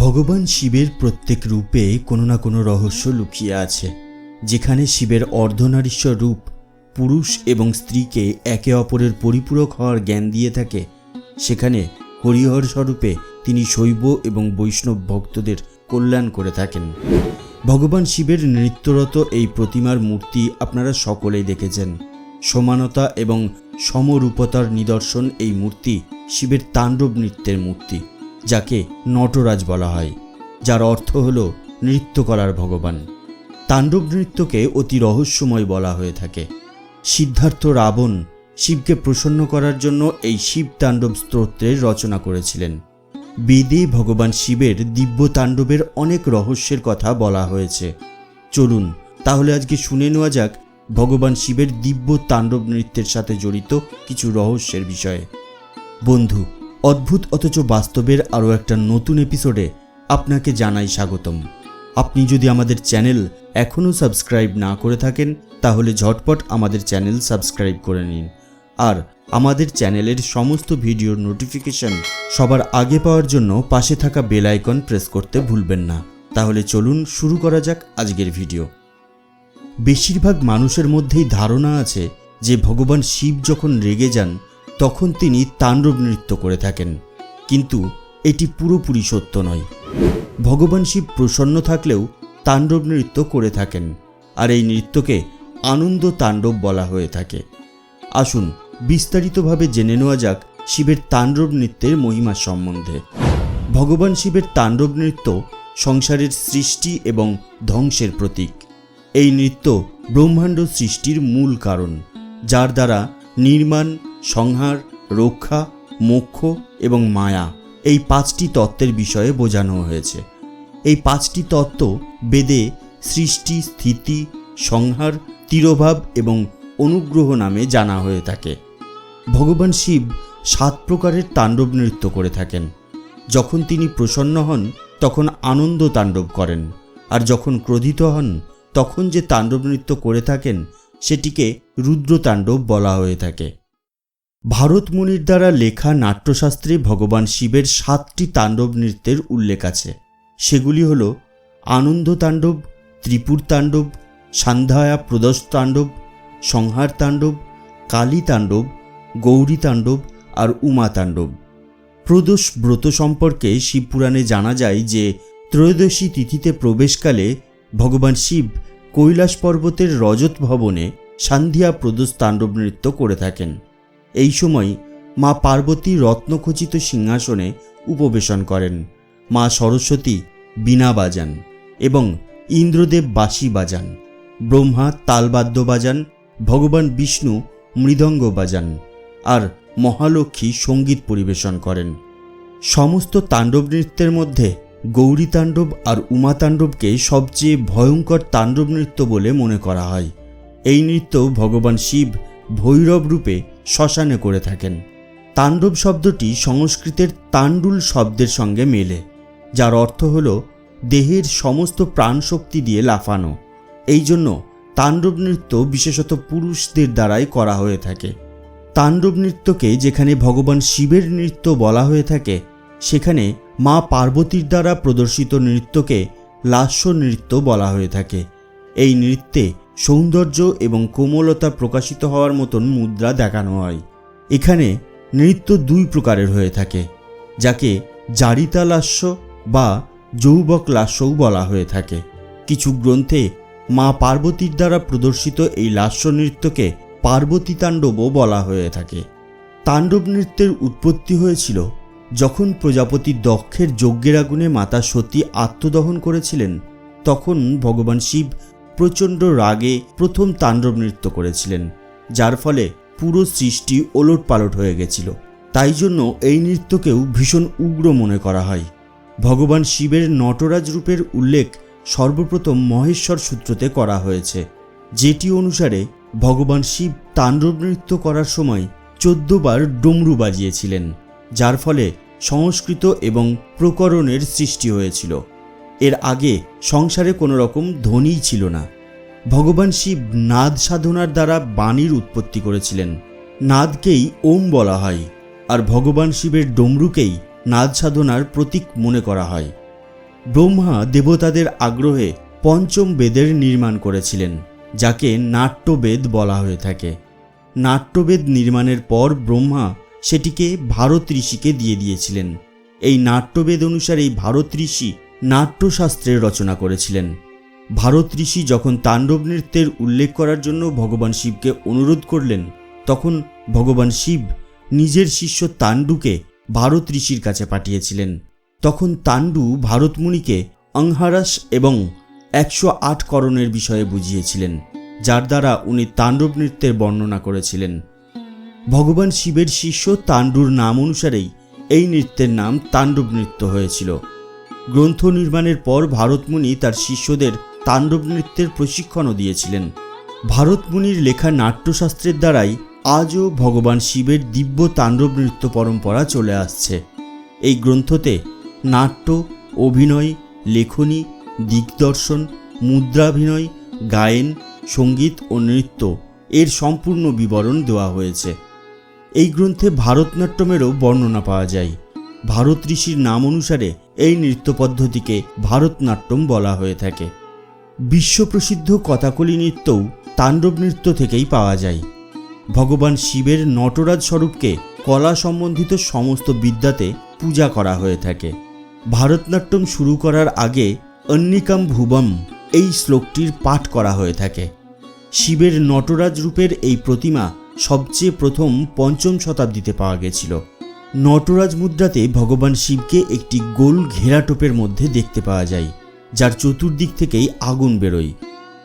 ভগবান শিবের প্রত্যেক রূপে কোনো না কোনো রহস্য লুকিয়ে আছে, যেখানে শিবের অর্ধনারীশ্বর রূপ পুরুষ এবং স্ত্রীকে একে অপরের পরিপূরক হওয়ার জ্ঞান দিয়ে থাকে। সেখানে হরিহর স্বরূপে তিনি শৈব এবং বৈষ্ণব ভক্তদের কল্যাণ করে থাকেন। ভগবান শিবের নৃত্যরত এই প্রতিমার মূর্তি আপনারা সকলেই দেখেছেন। সমানতা এবং সমরূপতার নিদর্শন এই মূর্তি, শিবের তাণ্ডব নৃত্যের মূর্তি। যাকে নটরাজ বলা হয়, যার অর্থ হল নৃত্য করার ভগবান। তাণ্ডব নৃত্যকে অতি রহস্যময় বলা হয়ে থাকে। সিদ্ধার্থ রাবণ শিবকে প্রসন্ন করার জন্য এই শিব তাণ্ডব স্তোত্রের রচনা করেছিলেন। বেদে ভগবান শিবের দিব্য তাণ্ডবের অনেক রহস্যের কথা বলা হয়েছে। চলুন, তাহলে আজকে শুনে নেওয়া যাক ভগবান শিবের দিব্য তাণ্ডব নৃত্যের সাথে জড়িত কিছু রহস্যের বিষয়ে। বন্ধু অদ্ভুত অথচ বাস্তবের আরও একটা নতুন এপিসোডে আপনাকে জানাই স্বাগতম। আপনি যদি আমাদের চ্যানেল এখনও সাবস্ক্রাইব না করে থাকেন, তাহলে ঝটপট আমাদের চ্যানেল সাবস্ক্রাইব করে নিন। আর আমাদের চ্যানেলের সমস্ত ভিডিওর নোটিফিকেশন সবার আগে পাওয়ার জন্য পাশে থাকা বেল আইকন প্রেস করতে ভুলবেন না। তাহলে চলুন শুরু করা যাক আজকের ভিডিও। বেশিরভাগ মানুষের মধ্যেই ধারণা আছে যে ভগবান শিব যখন রেগে যান তখন তিনি তাণ্ডব নৃত্য করে থাকেন। কিন্তু এটি পুরোপুরি সত্য নয়। ভগবান শিব প্রসন্ন থাকলেও তাণ্ডব নৃত্য করে থাকেন আর এই নৃত্যকে আনন্দ তাণ্ডব বলা হয়ে থাকে। আসুন বিস্তারিতভাবে জেনে নেওয়া যাক শিবের তাণ্ডব নৃত্যের মহিমা সম্বন্ধে। ভগবান শিবের তাণ্ডব নৃত্য সংসারের সৃষ্টি এবং ধ্বংসের প্রতীক। এই নৃত্য ব্রহ্মাণ্ড সৃষ্টির মূল কারণ, যার দ্বারা নির্মাণ সংহার, রক্ষা, মোক্ষ এবং মায়া এই পাঁচটি তত্ত্বের বিষয়ে বোঝানো হয়েছে। এই পাঁচটি তত্ত্ব বেদে সৃষ্টি, স্থিতি, সংহার, তিরোভাব এবং অনুগ্রহ নামে জানা হয়ে থাকে। ভগবান শিব সাত প্রকারের তাণ্ডব নৃত্য করে থাকেন। যখন তিনি প্রসন্ন হন, তখন আনন্দ তাণ্ডব করেন। আর যখন ক্রোধিত হন, তখন যে তাণ্ডব নৃত্য করে থাকেন, সেটিকে রুদ্রতাণ্ডব বলা হয়ে থাকে। ভারত মুনির দ্বারা লেখা নাট্যশাস্ত্রে ভগবান শিবের সাতটি তাণ্ডব নৃত্যের উল্লেখ আছে। সেগুলি হল আনন্দ তাণ্ডব, ত্রিপুর তাণ্ডব, সান্ধ্যায়া প্রদোষ তাণ্ডব, সংহার তাণ্ডব, কালী তাণ্ডব, গৌরী তাণ্ডব আর উমা তাণ্ডব। প্রদোষ ব্রত সম্পর্কে শিবপুরাণে জানা যায় যে, ত্রয়োদশী তিথিতে প্রবেশকালে ভগবান শিব কৈলাস পর্বতের রজত ভবনে সান্ধিয়া প্রদোষ তাণ্ডব নৃত্য করে থাকেন। এই সময় মা পার্বতী রত্নখচিত সিংহাসনে উপবেশন করেন। মা সরস্বতী বীণা বাজান এবং ইন্দ্রদেব বাঁশি বাজান, ব্রহ্মা তালবাদ্য বাজান, ভগবান বিষ্ণু মৃদঙ্গ বাজান আর মহালক্ষ্মী সংগীত পরিবেশন করেন। সমস্ত তাণ্ডব নৃত্যের মধ্যে গৌরী তাণ্ডব আর উমা তাণ্ডবকে সবচেয়ে ভয়ঙ্কর তাণ্ডব নৃত্য বলে মনে করা হয়। এই নৃত্য ভগবান শিব ভৈরব রূপে শ্মশানে করে থাকেন। তাণ্ডব শব্দটি সংস্কৃতের তাণ্ডুল শব্দের সঙ্গে মেলে, যার অর্থ হল দেহের সমস্ত প্রাণশক্তি দিয়ে লাফানো। এই জন্য তাণ্ডব নৃত্য বিশেষত পুরুষদের দ্বারাই করা হয়ে থাকে। তাণ্ডব নৃত্যকে যেখানে ভগবান শিবের নৃত্য বলা হয়ে থাকে, সেখানে মা পার্বতীর দ্বারা প্রদর্শিত নৃত্যকে লাস্য নৃত্য বলা হয়ে থাকে। এই নৃত্যে সৌন্দর্য এবং কোমলতা প্রকাশিত হওয়ার মতন মুদ্রা দেখানো হয়। এখানে নৃত্য দুই প্রকারের হয়ে থাকে, যাকে জারিতা লাস্য বা যৌবক লাস্যও বলা হয়ে থাকে। কিছু গ্রন্থে মা পার্বতীর দ্বারা প্রদর্শিত এই লাস্য নৃত্যকে পার্বতী তাণ্ডবও বলা হয়ে থাকে। তাণ্ডব নৃত্যের উৎপত্তি হয়েছিল যখন প্রজাপতি দক্ষের যজ্ঞের আগুনে মাতা সতী আত্মদহন করেছিলেন, তখন ভগবান শিব প্রচণ্ড রাগে প্রথম তাণ্ডব নৃত্য করেছিলেন, যার ফলে পুরো সৃষ্টি ওলট পালট হয়ে গেছিল। তাই জন্য এই নৃত্যকেও ভীষণ উগ্র মনে করা হয়। ভগবান শিবের নটরাজ রূপের উল্লেখ সর্বপ্রথম মহেশ্বর সূত্রতে করা হয়েছে, যেটি অনুসারে ভগবান শিব তাণ্ডব নৃত্য করার সময় চোদ্দবার ডমরু বাজিয়েছিলেন, যার ফলে সংস্কৃত এবং প্রকরণের সৃষ্টি হয়েছিল। এর আগে সংসারে কোনো রকম ধ্বনিই ছিল না। ভগবান শিব নাদ সাধনার দ্বারা বাণীর উৎপত্তি করেছিলেন। নাদকেই ওম বলা হয় আর ভগবান শিবের ডমরুকেই নাদ সাধনার প্রতীক মনে করা হয়। ব্রহ্মা দেবতাদের আগ্রহে পঞ্চম বেদের নির্মাণ করেছিলেন, যাকে নাট্যবেদ বলা হয়ে থাকে। নাট্যবেদ নির্মাণের পর ব্রহ্মা সেটিকে ভারত ঋষিকে দিয়ে দিয়েছিলেন। এই নাট্যবেদ অনুসারেই ভারত ঋষি নাট্যশাস্ত্রের রচনা করেছিলেন। ভারত ঋষি যখন তাণ্ডব নৃত্যের উল্লেখ করার জন্য ভগবান শিবকে অনুরোধ করলেন, তখন ভগবান শিব নিজের শিষ্য তাণ্ডুকে ভারত ঋষির কাছে পাঠিয়েছিলেন। তখন তাণ্ডু ভারতমুনিকে অংহারাস এবং একশো আট করণের বিষয়ে বুঝিয়েছিলেন, যার দ্বারা উনি তাণ্ডব নৃত্যের বর্ণনা করেছিলেন। ভগবান শিবের শিষ্য তাণ্ডুর নাম অনুসারেই এই নৃত্যের নাম তাণ্ডব নৃত্য হয়েছিল। গ্রন্থ নির্মাণের পর ভারতমুনি তার শিষ্যদের তাণ্ডব নৃত্যের প্রশিক্ষণও দিয়েছিলেন। ভারতমুনির লেখা নাট্যশাস্ত্রের দ্বারাই আজও ভগবান শিবের দিব্য তাণ্ডব নৃত্য পরম্পরা চলে আসছে। এই গ্রন্থতে নাট্য, অভিনয়, লেখনী, দিগদর্শন, মুদ্রাভিনয়, গায়েন, সংগীত ও নৃত্য এর সম্পূর্ণ বিবরণ দেওয়া হয়েছে। এই গ্রন্থে ভারতনাট্যমেরও বর্ণনা পাওয়া যায়। ভারত ঋষির নাম অনুসারে এই নৃত্য পদ্ধতিকে ভারতনাট্যম বলা হয়ে থাকে। বিশ্বপ্রসিদ্ধ কথাকলি নৃত্যও তাণ্ডব নৃত্য থেকেই পাওয়া যায়। ভগবান শিবের নটরাজ স্বরূপকে কলা সম্বন্ধিত সমস্ত বিদ্যাতে পূজা করা হয়ে থাকে। ভারতনাট্যম শুরু করার আগে অন্নিকাম ভুবম এই শ্লোকটির পাঠ করা হয়ে থাকে। শিবের নটরাজ রূপের এই প্রতিমা সবচেয়ে প্রথম পঞ্চম শতাব্দীতে পাওয়া গেছিল। নটরাজ মুদ্রাতে ভগবান শিবকে একটি গোল ঘেরাটোপের মধ্যে দেখতে পাওয়া যায়, যার চতুর্দিক থেকেই আগুন বেরোয়।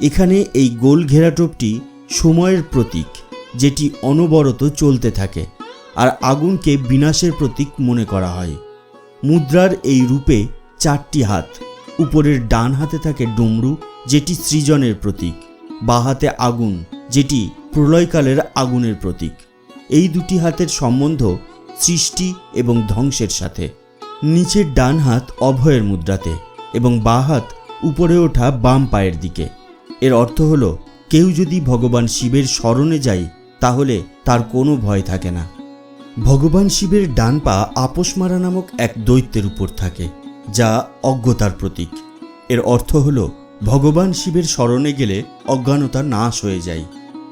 এখানে এই গোল ঘেরাটোপটি সময়ের প্রতীক, যেটি অনবরত চলতে থাকে, আর আগুনকে বিনাশের প্রতীক মনে করা হয়। মুদ্রার এই রূপে চারটি হাত, উপরের ডান হাতে থাকে ডমরু, যেটি সৃজনের প্রতীক, বা হাতে আগুন, যেটি প্রলয়কালের আগুনের প্রতীক। এই দুটি হাতের সম্বন্ধ সৃষ্টি এবং ধ্বংসের সাথে। নিচের ডান হাত অভয়ের মুদ্রাতে এবং বা হাত উপরে ওঠা বাম পায়ের দিকে। এর অর্থ হলো, কেউ যদি ভগবান শিবের স্মরণে যায়, তাহলে তার কোনো ভয় থাকে না। ভগবান শিবের ডান পা আপোষমারা নামক এক দৈত্যের উপর থাকে, যা অজ্ঞতার প্রতীক। এর অর্থ হল, ভগবান শিবের স্মরণে গেলে অজ্ঞানতা নাশ হয়ে যায়।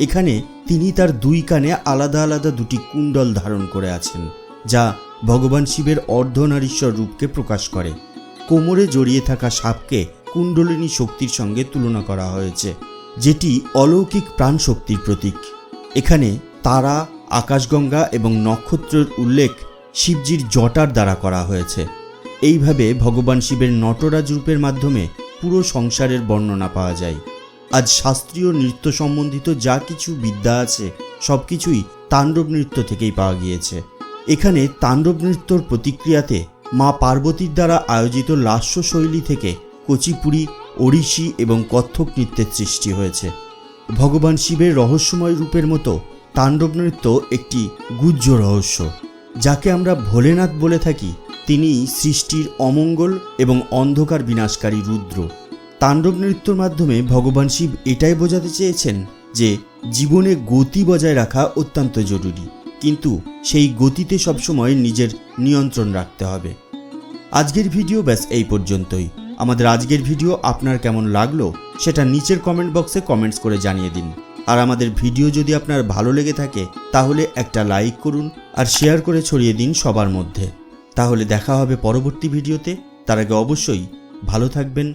এখানে তিনি তার দুই কানে আলাদা আলাদা দুটি কুণ্ডল ধারণ করে আছেন, যা ভগবান শিবের অর্ধনারীশ্বর রূপকে প্রকাশ করে। কোমরে জড়িয়ে থাকা সাপকে কুণ্ডলিনী শক্তির সঙ্গে তুলনা করা হয়েছে, যেটি অলৌকিক প্রাণশক্তির প্রতীক। এখানে তারা, আকাশগঙ্গা এবং নক্ষত্রের উল্লেখ শিবজির জটার দ্বারা করা হয়েছে। এইভাবে ভগবান শিবের নটরাজ রূপের মাধ্যমে পুরো সংসারের বর্ণনা পাওয়া যায়। আজ শাস্ত্রীয় নৃত্য সম্বন্ধিত যা কিছু বিদ্যা আছে, সব কিছুই তাণ্ডব নৃত্য থেকেই পাওয়া গিয়েছে। এখানে তাণ্ডব নৃত্যর প্রতিক্রিয়াতে মা পার্বতীর দ্বারা আয়োজিত লাস্য শৈলী থেকে কুচিপুড়ি ওড়িশি এবং কত্থক নৃত্যের সৃষ্টি হয়েছে। ভগবান শিবের রহস্যময় রূপের মতো তাণ্ডব নৃত্য একটি গুহ্য রহস্য, যাকে আমরা ভোলেনাথ বলে থাকি। তিনি সৃষ্টির অমঙ্গল এবং অন্ধকার বিনাশকারী রুদ্র। তাণ্ডব নৃত্যর মাধ্যমে ভগবান শিব এটাই বোঝাতে চেয়েছেন যে জীবনে গতি বজায় রাখা অত্যন্ত জরুরি। কিন্তু সেই গতিতে সবসময় নিজের নিয়ন্ত্রণ রাখতে হবে। আজকের ভিডিও ব্যাস এই পর্যন্তই। আমাদের আজকের ভিডিও আপনার কেমন লাগল সেটা নিচের কমেন্ট বক্সে কমেন্টস করে জানিয়ে দিন। আর আমাদের ভিডিও যদি আপনার ভালো লেগে থাকে, তাহলে একটা লাইক করুন আর শেয়ার করে ছড়িয়ে দিন সবার মধ্যে। তাহলে দেখা হবে পরবর্তী ভিডিওতে। তার আগে অবশ্যই ভালো থাকবেন